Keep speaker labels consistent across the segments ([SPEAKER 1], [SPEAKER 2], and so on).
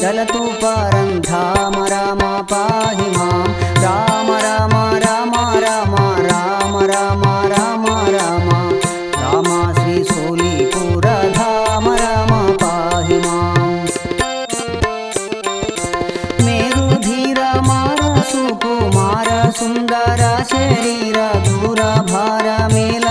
[SPEAKER 1] जलतु पारं धाम राम पाहि मां राम राम राम राम राम राम राम राम राम श्री सोलीपुरधाम राम पाहि मां मेरुधीर मार सुकुमार सुन्दर शरीर दूरभार मेल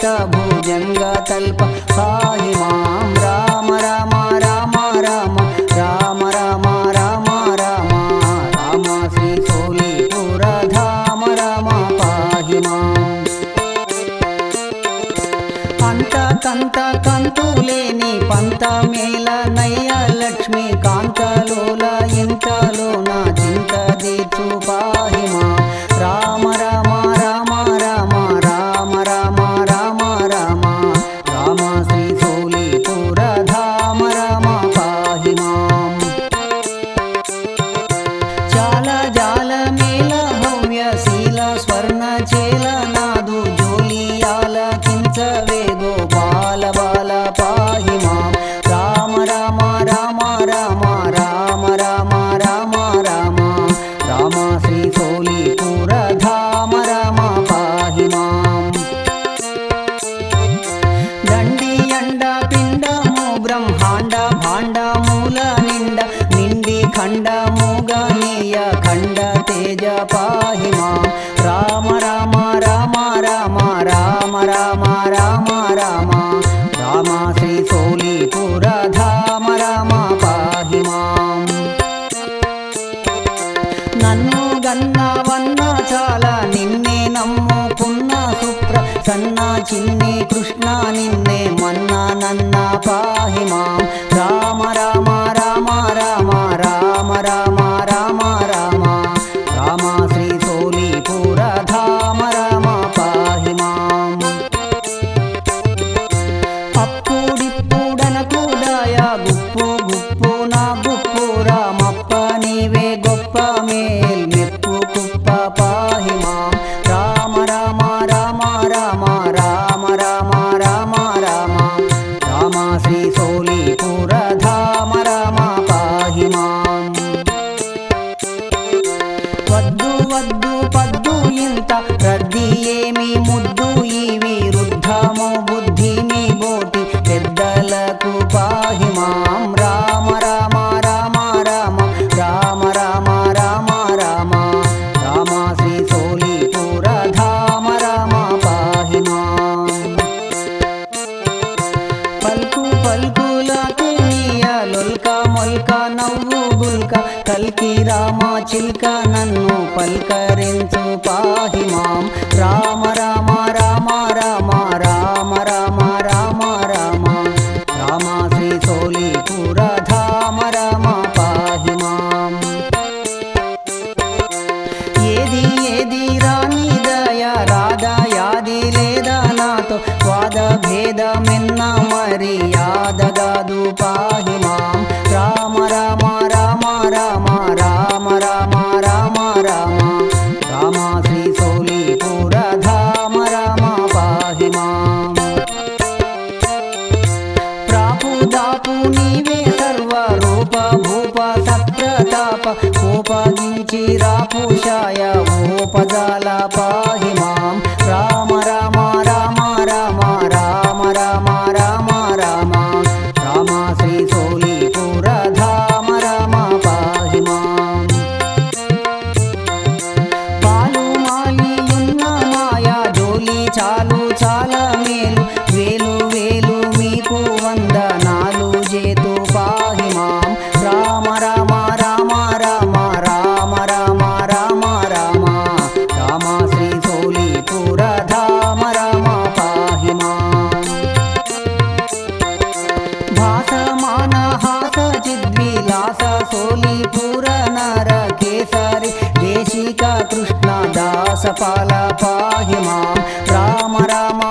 [SPEAKER 1] ललित भुजङ्ग कल्प पाहि मां राम राम राम राम राम राम राम राम राम श्री सोलिपुरधाम राम पाहि माम् अन्त कन्त कन्तुलेनि पन्त దండి అండ పిండము బ్రహ్మాండ భాండ నిండ నిండి ఖండ మూగనీయ ఖండ తేజ పాహిమా. రామ రామ రామ రామ రామ రామ రామ రామ. రామ శ్రీ సోలీపుర ధామ రామ పాహిమా. నన్ను గన్నవన్న చాలా నిన్నే నమ్ము కన్నా చిన్ని కృష్ణ నిన్నే మన్న నన్న పాహిమా రామ రామ రామ రామ రామ రామ రామ రామ. రామ శ్రీ సోలీపుర ధామ రామ పాహిమా అప్పుడిప్పుడన కూడాయ గుప్పు కల్కి రామా చిల్క నన్ను పల్కరించు పాహిమాం. రామ రామ రామ రామ రామ రామ चिरा पूषाय वो पजाला पाहि பால பாஹிமாம் ராம ராமா